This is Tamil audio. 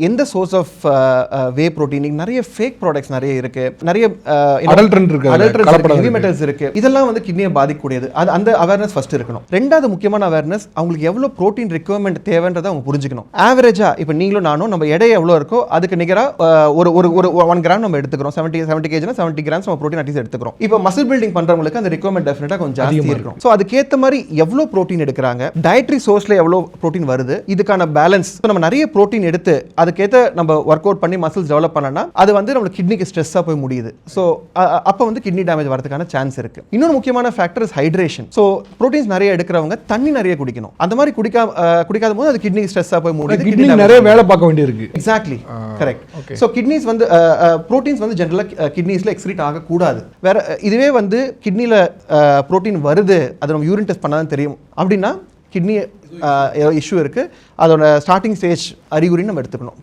எந்த சோர்ஸ் ஆஃப் வே ப்ரோட்டீன் நிறைய ஃபேக் ப்ராடக்ட்ஸ் நிறைய இருக்கு. நிறைய ஹெவி இருக்கு. மெட்டல்ஸ் இருக்கு இதெல்லாம் வந்து கிட்னியை பாதிக்கக்கூடியது. அது அந்த அவேர்னஸ் ஃபர்ஸ்ட் இருக்கணும். ரெண்டாவது முக்கியமான அவேர்னஸ் அவங்களுக்கு எவ்வளவு ப்ரோட்டீன் ரெக்குவயர்மெண்ட் தேவைன்றதை அவங்க புரிஞ்சுக்கணும். ஆவரேஜா இப்போ நீங்களும் நானும் நம்ம எடை எவ்வளோ இருக்கோ அதுக்கு நிகரா அஹ், ஒரு ஒரு ஒரு ஒன் கிராம் நம்ம எடுத்துக்கிறோம். செவன்ட்டி செவன்ட்டி கேஜினா செவன்ட்டி கிராம்ஸ் நம்ம ப்ரோட்டீன் அட்லீஸ்ட் எடுத்துக்கிறோம். இப்போ மசில் பில்டிங் பண்றவங்களுக்கு அந்த ரெக்குவயர்மெண்ட் டெஃபினட்டாக கொஞ்சம் ஜாஸ்தி இருக்கும் ஸோ அதுக்கேற்ற மாதிரி எவ்வளோ ப்ரோட்டீன் எடுக்கிறாங்க டயட்ரி சோர்ஸ்ல எவ்வளோ ப்ரோட்டீன் வருது இதுக்கான பேலன்ஸ் நம்ம நிறைய ப்ரோட்டீன் எடுத்து அதுக்கேற்ற நம்ம ஒர்க் அவுட் பண்ணி மசில்ஸ் டெவலப் பண்ணனா அது வந்து நம்மளுக்கு கிட்னிக்கு ஸ்ட்ரெஸ்ஸாக போய் முடியுது. ஸோ அப்போ வந்து கிட்னி டேமேஜ் வரதுக்கான சான்ஸ் இருக்கு. இன்னொரு முக்கியமான factor is hydration so proteins நிறைய எடுக்கிறவங்க தண்ணி நிறைய குடிக்கணும். அந்த மாதிரி குடிக்கா குடிக்காத போது அது கிட்னி ஸ்ட்ரெஸ்ஸாக போய் முடியுது கிட்னி நிறைய வேலை பார்க்க வேண்டியிருக்கு. Exactly correct. ஸோ கிட்னிஸ் வந்து ப்ரோட்டீன்ஸ் வந்து ஜென்ரலாக கிட்னிஸில் எக்ஸ்க்ரீட் ஆகக்கூடாது. வேற இதுவே வந்து கிட்னியில் ப்ரோட்டீன் வருது அதை நம்ம யூரின் டெஸ்ட் பண்ணாதான் தெரியும். அப்படின்னா கிட்னி இஷ்யூ இருக்குது அதோட ஸ்டார்டிங் ஸ்டேஜ் அறிகுறின்னு நம்ம எடுத்துக்கணும்.